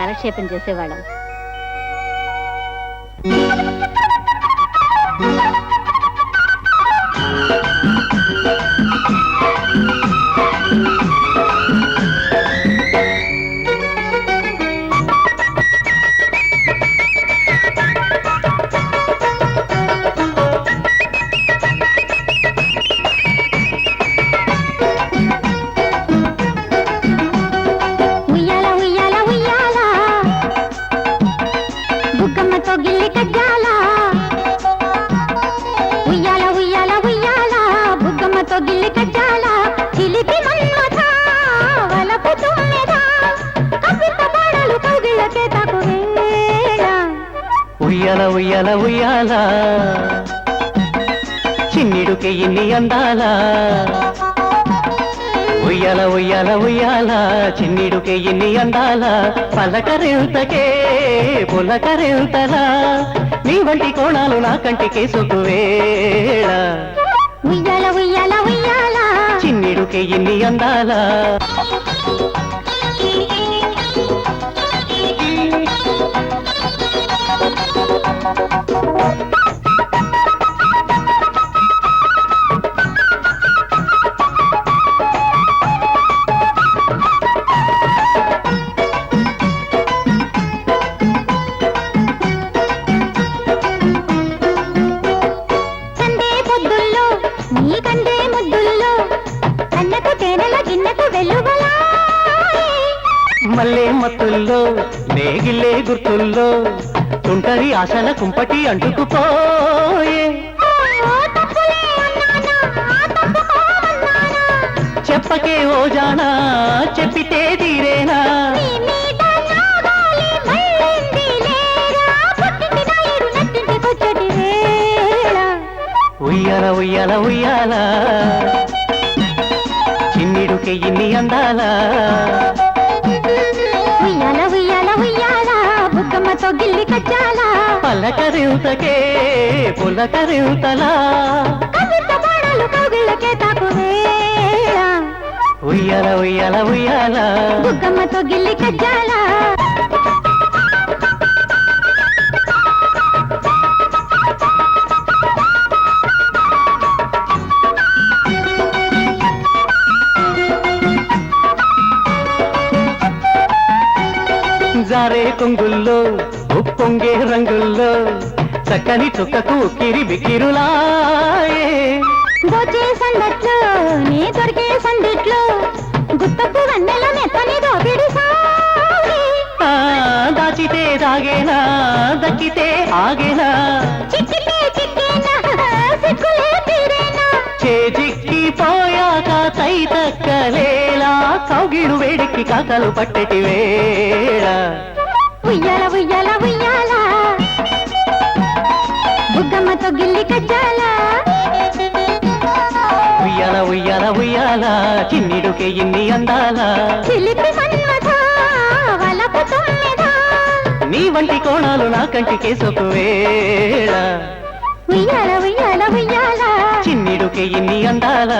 కాలక్షేపం చేసేవాళ్ళం. ఉయ్యాల ఉయ్యాల ఉయ్యాల? చిన్నిడుకి ఇన్ని అందాల? ఉయ్యాల ఉయ్యాల ఉయ్యాల? చిన్నిడుకి ఇన్ని అందాల? పలకరెంతకే పులకరెంతలా నీ వంటి కోణాలు నా కంటికి సుకువేళ. ఉయ్యాల ఉయ్యాల ఉయ్యాల? చిన్నిడుకి ఇన్ని అందాల? సందే పొద్దుల్లో నీ కందే ముద్దుల్లో కన్నకు తేనెల గిన్నెకు వెలువలా. మల్లే మత్తుల్లో నేగిల్లే గుర్తుల్లో తుంటరి ఆశల కుంపటి అంటుకుపోయే చెప్పకే ఓ జానా ఉయ్యాల ఉయ్యాల ఉయ్యాల. చిన్నిడుకి ఇన్ని అందాల. ఉయ్యాల ఉయ్యాల ఉయ్యాల బుక్కమ్మతో గిల్లి కచ్చాల పలకరింతకే పులకరింతలా కవిత పాడలు కౌగిళ్ళకే తాకు వేళ ఉయ్యాల ఉయ్యాల ఉయ్యాల. బుగ్గమ్మతో గిల్లి కజ్జాల జారే కొంగుల్లో ఉప్పొంగే రంగుల్లో చక్కని చుక్కకు కిరి బిక్కిరులాయే బొచ్చే సందట్లో నీ దొరికే సందిట్లో గుత్తపు వన్నెల మెత్తని దోపిడి దాచితే దాగేనా దక్కితే ఆగేనా. చిక్కితే చిక్కేనా సిక్కులే తీరేనా. చేజిక్కి పోయాక తై తక్కలేలా కౌగిడు వేడికి కాకలు పట్టెటి వేళ. ఉయ్యాల ఉయ్యాల ఉయ్యాల. బుగ్గమ్మతో గిల్లి కజ్జాల ఉయ్యాల ఉయ్యాల ఉయ్యాల చిన్నిడుకే ఇన్ని అందాల. చిలిపి నీ వంటి కోణాలు నా కంటికే సొకువేళ ఉయ్యాల ఉయ్యాల ఉయ్యాల. చిన్నిడుకే ఇన్ని అందాల.